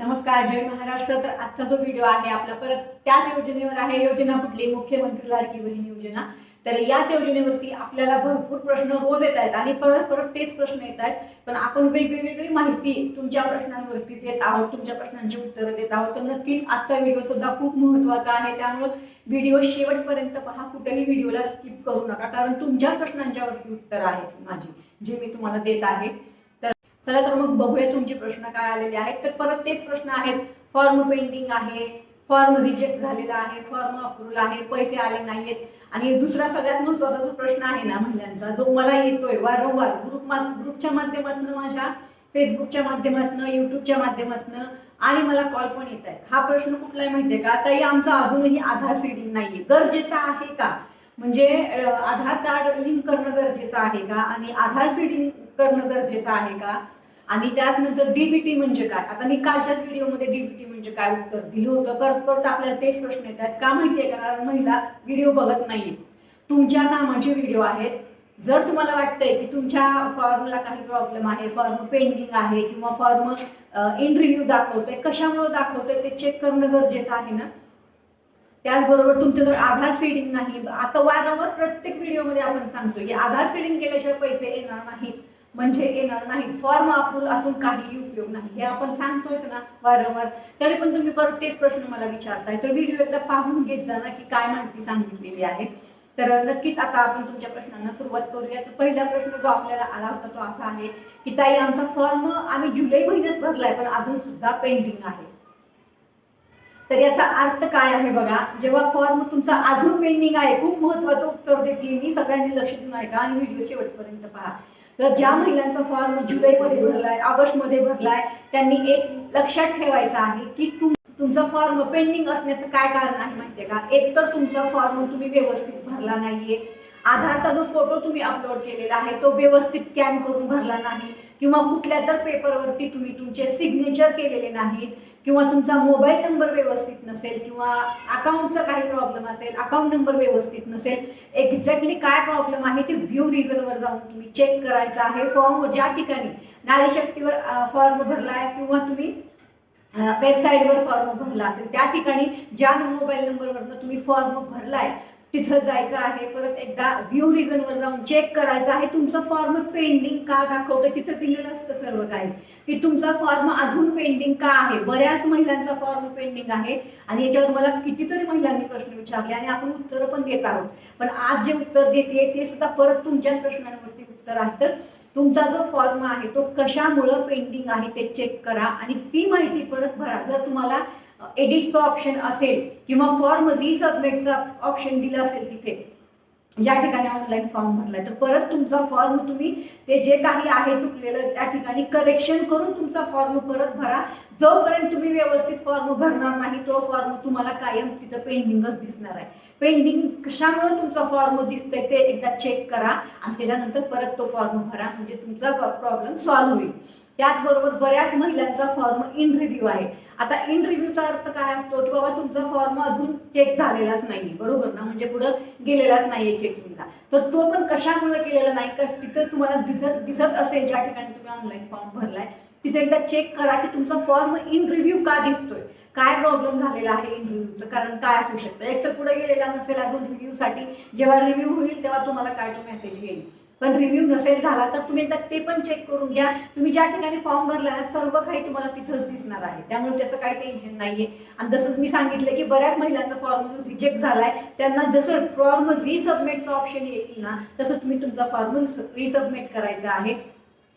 नमस्कार जय महाराष्ट्र. तर आजचा जो व्हिडिओ आहे आपला परत त्याच योजनेवर आहे. योजना कुठली? मुख्यमंत्री लाडकी बहीण योजना. तर याच योजनेवरती आपल्याला भरपूर प्रश्न रोज येत आहेत आणि परत परत तेच प्रश्न येत आहेत. पण आपण वेगवेगळी माहिती तुमच्या प्रश्नांवरती देत आहोत तुमच्या प्रश्नांची उत्तरं देत आहोत. तर नक्कीच आजचा व्हिडिओ सुद्धा खूप महत्त्वाचा आहे. त्यामुळे व्हिडिओ शेवटपर्यंत पहा. कुठेही व्हिडिओला स्किप करू नका. कारण तुमच्या प्रश्नांच्यावरती उत्तर आहेत माझी जे मी तुम्हाला देत आहे. चला तर मग बघूया तुमचे प्रश्न काय आलेले आहेत. तर परत तेच प्रश्न आहेत. फॉर्म पेंडिंग आहे फॉर्म रिजेक्ट झालेला आहे फॉर्म अप्रूव्ह आहे पैसे आले नाहीयेत. आणि दुसरा सगळ्यात महत्त्वाचा जो प्रश्न आहे ना महिलांचा जो मला येतोय वारंवार ग्रुप ग्रुपच्या माध्यमातून माझ्या फेसबुकच्या माध्यमातून युट्यूबच्या माध्यमातून आणि मला कॉल पण येत आहे हा प्रश्न कुठला आहे माहितीये का? ताई आमचा अजूनही आधार सीडिंग नाहीये. गरजेचा आहे का? म्हणजे आधार कार्ड लिंक करणं गरजेचं आहे का? आणि आधार सीडिंग करणं गरजेचं आहे का? आणि त्याचनंतर डीबीटी म्हणजे काय? आता मी कालच्याच व्हिडिओमध्ये डीबीटी म्हणजे काय उत्तर दिलं होतं? परत परत आपल्याला तेच प्रश्न येतात. का माहितीये का? महिला व्हिडिओ बघत नाहीये तुमच्या कामाचे व्हिडिओ आहेत. जर तुम्हाला वाटतंय की तुमच्या फॉर्मला काही प्रॉब्लेम आहे फॉर्म पेंडिंग आहे किंवा फॉर्म इन रिव्ह्यू दाखवतोय कशामुळे दाखवतोय ते चेक करणं गरजेचं आहे ना? त्याचबरोबर तुमचं जर आधार सेडिंग नाही आता वारंवार प्रत्येक व्हिडिओमध्ये आपण सांगतो की आधार सेडिंग केल्याशिवाय पैसे येणार नाहीत. म्हणजे येणार नाही. फॉर्म अप्रूव्हल असून काही उपयोग नाही. हे आपण सांगतोयच ना वारंवार. तरी पण तुम्ही परत तेच प्रश्न मला विचारताय. तर व्हिडिओ एकदा पाहून घेत जा ना की काय माहिती सांगितलेली आहे. तर नक्कीच आता आपण तुमच्या प्रश्नांना सुरुवात करूया. तर पहिला प्रश्न जो आपल्याला आला होता तो असा आहे की ताई आमचा फॉर्म आम्ही जुलै महिन्यात भरलाय पण अजून सुद्धा पेंडिंग आहे. तर याचा अर्थ काय आहे बघा जेव्हा फॉर्म तुमचा अजून पेंडिंग आहे खूप महत्वाचं उत्तर देते मी. सगळ्यांनी लक्ष देऊन ऐका आणि व्हिडिओ शेवटपर्यंत पहा. तर ज्या महिलांचा फॉर्म जुलैमध्ये भरलाय ऑगस्टमध्ये भरलाय त्यांनी एक लक्षात ठेवायचं आहे की तुम तुमचा फॉर्म पेंडिंग असण्याचं काय कारण आहे माहितीये का? एक तर तुमचा फॉर्म तुम्ही व्यवस्थित भरला नाहीये आधारचा जो फोटो तुम्ही अपलोड केलेला आहे तो व्यवस्थित स्कॅन करून भरला नाही किंवा कुठल्या तर पेपरवरती तुम्ही तुमचे सिग्नेचर केलेले नाहीत किंवा तुमचा मोबाईल नंबर व्यवस्थित नसेल किंवा अकाउंटचा काही प्रॉब्लेम असेल अकाउंट नंबर व्यवस्थित नसेल एक्झॅक्टली काय प्रॉब्लेम आहे ते व्ह्यू रिझनवर जाऊन तुम्ही चेक करायचं आहे. फॉर्म ज्या ठिकाणी नारी शक्तीवर फॉर्म आहे किंवा तुम्ही वेबसाईटवर फॉर्म भरला असेल त्या ठिकाणी ज्या मोबाईल नंबरवरनं तुम्ही फॉर्म भरलाय तिथं जायचं आहे परत एकदा व्ह्यू रिझनवर जाऊन चेक करायचं आहे. तुमचं फॉर्म पेंडिंग का दाखवतं तिथं दिलेलं असतं सर्व काही. की तुमचा फॉर्म अजून पेंडिंग का आहे? बऱ्याच महिलांचा फॉर्म पेंडिंग आहे. आणि याच्यावर मला कितीतरी महिलांनी प्रश्न विचारले आणि आपण उत्तरं पण देत आहोत. पण आज जे उत्तर देते ते सुद्धा परत तुमच्याच प्रश्नांवरती उत्तर आहे. तर तुमचा जो फॉर्म आहे तो कशामुळं पेंडिंग आहे ते चेक करा. आणि ती माहिती परत भरा. जर तुम्हाला एडिटचं ऑप्शन असेल किंवा फॉर्म रिसबमिटचा ऑप्शन दिला असेल तिथे ज्या ठिकाणी ऑनलाईन फॉर्म भरलाय. तर परत तुमचा फॉर्म तुम्ही ते जे काही आहे चुकलेलं त्या ठिकाणी करेक्शन करून तुमचा फॉर्म परत भरा. जोपर्यंत तुम्ही व्यवस्थित फॉर्म भरणार नाही तो फॉर्म तुम्हाला कायम तिथं पेंडिंगच दिसणार आहे. पेंडिंग कशामुळे तुमचा फॉर्म दिसतंय ते एकदा चेक करा आणि त्याच्यानंतर परत तो फॉर्म भरा. म्हणजे तुमचा प्रॉब्लेम सॉल्व्ह होईल. त्याचबरोबर बऱ्याच महिलांचा फॉर्म इन रिव्ह्यू आहे. आता इन रिव्ह्यूचा अर्थ काय असतो की बाबा तुमचा फॉर्म अजून चेक झालेलाच नाही बरोबर ना? म्हणजे पुढं गेलेलाच नाहीये चेकिंगला तर तो पण कशामुळे केलेला नाही? का तिथं तुम्हाला दिसत दिसत असेल ज्या ठिकाणी तुम्ही ऑनलाईन फॉर्म भरलाय तिथे एकदा चेक करा की तुमचा फॉर्म इन रिव्ह्यू का दिसतोय? काय प्रॉब्लेम झालेला आहे इन रिव्ह्यूचं कारण काय असू शकतं? एक तर पुढे गेलेला नसेल अजून रिव्ह्यूसाठी जेव्हा रिव्ह्यू होईल तेव्हा तुम्हाला काय तो मेसेज येईल. पण रिव्ह्यू नसेल झाला तर तुम्ही एकदा ते पण चेक करून घ्या. तुम्ही ज्या ठिकाणी फॉर्म भरला सर्व काही तुम्हाला तिथंच दिसणार आहे. त्यामुळे त्याचं काही टेन्शन नाहीये. आणि जसंच मी सांगितलं की बऱ्याच महिलांचा फॉर्म रिजेक्ट झालाय. त्यांना जसं फॉर्म रिसबमिटचं ऑप्शन येईल ना तसं तुम्ही तुमचा फॉर्म रिसबमिट करायचा आहे.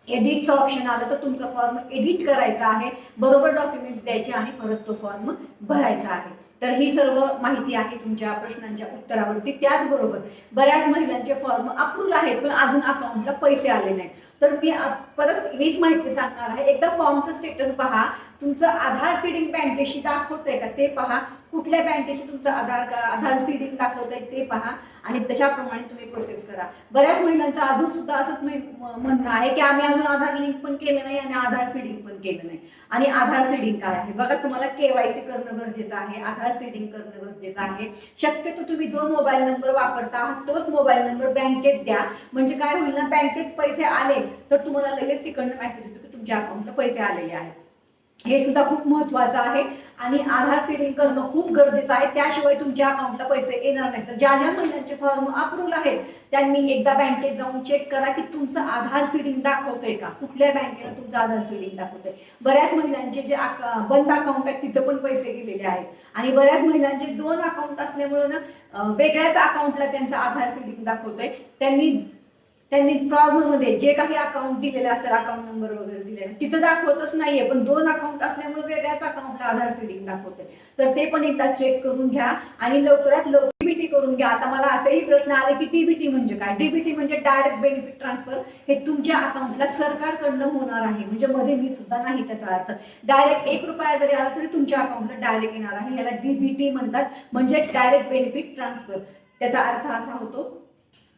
एडिटचं ऑप्शन आलं तर तुमचा फॉर्म एडिट करायचा आहे. बरोबर डॉक्युमेंट्स द्यायचे आहे परत तो फॉर्म भरायचा आहे. तर ही सर्व माहिती आहे तुमच्या प्रश्नांच्या उत्तरावरती. त्याचबरोबर बऱ्याच महिलांचे फॉर्म अप्रूव्ह आहेत पण अजून अकाउंटला पैसे आले नाहीत. तर मी परत हीच माहिती सांगणार आहे. एकदा फॉर्मचं स्टेटस पहा. तुमचं आधार सीडिंग बँकेशी दाखवतंय का? ते पहा. कुठल्या बँकेशी तुमचं आधार आधार सीडिंग दाखवतंय ते पहा आणि तशाप्रमाणे तुम्ही प्रोसेस करा. बऱ्याच महिलांचं अजून सुद्धा असंच म्हणणं आहे की आम्ही अजून आधार लिंक पण केलं नाही आणि आधार सीडिंग पण केलं नाही. आणि आधार सीडिंग काय आहे? बघा तुम्हाला केवायसी करणं गरजेचं आहे आधार सीडिंग करणं गरजेचं आहे. शक्यतो तुम्ही जो मोबाईल नंबर वापरता आहात तोच मोबाईल नंबर बँकेत द्या. म्हणजे काय होईल ना बँकेत पैसे आले तर तुम्हाला लगेच तिकडनं मेसेज येतो की तुमच्या अकाउंटला पैसे आलेले आहेत. हे सुद्धा खूप महत्वाचं आहे. आणि आधार सेटिंग करणं खूप गरजेचं आहे. त्याशिवाय तुमच्या अकाउंटला पैसे येणार नाही तर ज्या ज्या महिन्यांचे फॉर्म अप्रूव्ह आहेत त्यांनी एकदा बँकेत जाऊन चेक करा की तुमचं आधार सीडिंग दाखवतंय का? कुठल्या बँकेला तुमचं आधार सीडिंग दाखवतंय? बऱ्याच महिलांचे जे अका- बंद अकाउंट आहेत तिथं पण पैसे गेलेले आहेत. आणि बऱ्याच महिलांचे दोन अकाउंट असल्यामुळे ना वेगळ्याच अकाउंटला त्यांचं आधार सीडिंग दाखवतोय. त्यांनी त्यांनी प्रॉब्लेममध्ये जे काही अकाउंट दिलेले असेल अकाउंट नंबर वगैरे दिलेला तिथं दाखवतच नाहीये पण दोन अकाउंट असल्यामुळे वेगळ्याच अकाउंटला आधार सेटिंग दाखवते तर ते पण एकदा चेक करून घ्या आणि लवकरात लवकर डीबीटी करून घ्या. आता मला असेही प्रश्न आले की डीबीटी म्हणजे काय? डीबीटी म्हणजे डायरेक्ट बेनिफिट ट्रान्सफर हे तुमच्या अकाउंटला सरकारकडनं होणार आहे. म्हणजे मध्ये मी सुद्धा नाही त्याचा अर्थ. डायरेक्ट एक रुपया जरी आला तरी तुमच्या अकाउंटला डायरेक्ट येणार आहे. याला डीबीटी म्हणतात. म्हणजे डायरेक्ट बेनिफिट ट्रान्सफर त्याचा अर्थ असा होतो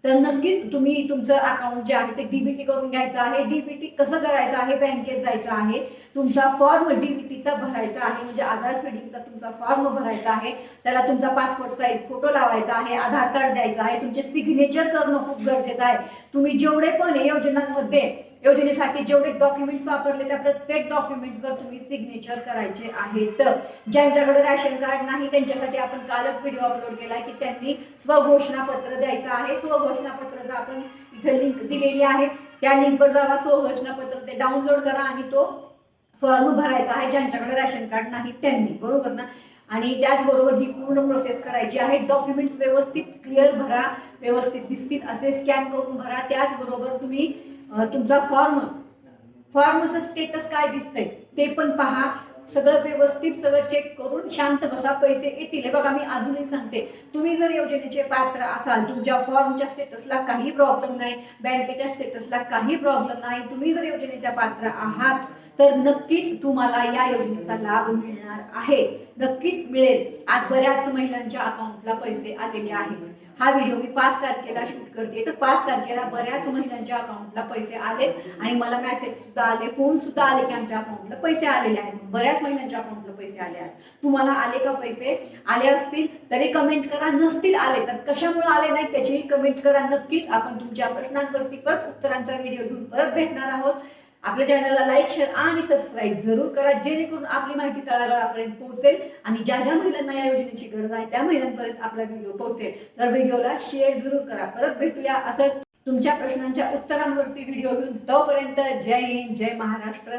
तर नक्कीच तुम्ही तुमचं अकाउंट जे आहे ते डीबीटी करून घ्यायचं आहे. डीबीटी कसं करायचं आहे? बँकेत जायचं आहे. तुमचा फॉर्म डीबीटीचा भरायचा आहे. म्हणजे आधार सीडिंगचा तुमचा फॉर्म भरायचा आहे. त्याला तुमचा पासपोर्ट साईज फोटो लावायचा आहे. आधार कार्ड द्यायचं आहे. तुमचे सिग्नेचर करणं खूप गरजेचं आहे. तुम्ही जेवढे पण योजनांमध्ये योजनेसाठी जेवढे डॉक्युमेंट्स वापरले त्या प्रत्येक डॉक्युमेंट्सवर तुम्ही सिग्नेचर करायचे आहेत. ज्यांच्याकडे रॅशन कार्ड नाही त्यांच्यासाठी आपण कालच व्हिडिओ अपलोड केला की त्यांनी स्वघोषणापत्र द्यायचं आहे. स्वघोषणापत्राचं आपण इथे लिंक दिलेली आहे त्या लिंकवर जावा स्वघोषणापत्र ते डाउनलोड करा आणि तो फॉर्म भरायचा आहे. ज्यांच्याकडे रॅशन कार्ड नाही त्यांनी. बरोबर ना? आणि त्याचबरोबर ही पूर्ण प्रोसेस करायची आहे. डॉक्युमेंट्स व्यवस्थित क्लिअर भरा व्यवस्थित दिसतील असे स्कॅन करून भरा. त्याचबरोबर तुम्ही तुमचा फॉर्म फॉर्मचं स्टेटस काय दिसतंय? ते पण पहा. सगळं व्यवस्थित सगळं चेक करून शांत बसा. पैसे येतील. हे बघा मी अजूनही सांगते. तुम्ही जर योजनेचे पात्र असाल तुमच्या फॉर्मच्या स्टेटसला काही प्रॉब्लेम नाही बँकेच्या स्टेटसला काही प्रॉब्लेम नाही. तुम्ही जर योजनेच्या पात्र आहात तर नक्कीच तुम्हाला या योजनेचा लाभ मिळणार आहे. नक्कीच मिळेल. आज बऱ्याच महिलांच्या अकाउंटला पैसे आलेले आहेत. हा व्हिडिओ मी पाच तारखेला शूट करते. तर पाच तारखेला बऱ्याच महिलांच्या अकाउंटला पैसे आले आणि मला मेसेज सुद्धा आले फोन सुद्धा आले की आमच्या अकाउंटला पैसे आलेले आहेत. बऱ्याच महिलांच्या अकाउंटला पैसे आले आहेत. तुम्हाला आले का पैसे? आले असतील तरी कमेंट करा. नसतील आले तर कशामुळे आले नाही त्याचीही कमेंट करा. नक्कीच आपण तुमच्या प्रश्नांवरती परत उत्तरांचा व्हिडिओ घेऊन परत भेटणार आहोत. आपल्या चॅनलला लाईक शेअर आणि सबस्क्राईब जरूर करा जेणेकरून आपली माहिती तळागाळापर्यंत पोहोचेल आणि ज्या ज्या महिलांना या योजनेची गरज आहे त्या महिलांपर्यंत आपला व्हिडिओ पोहोचेल. तर व्हिडिओला शेअर जरूर करा. परत भेटूया असं तुमच्या प्रश्नांच्या उत्तरांवरती व्हिडिओ घेऊन तोपर्यंत जय हिंद जय महाराष्ट्र.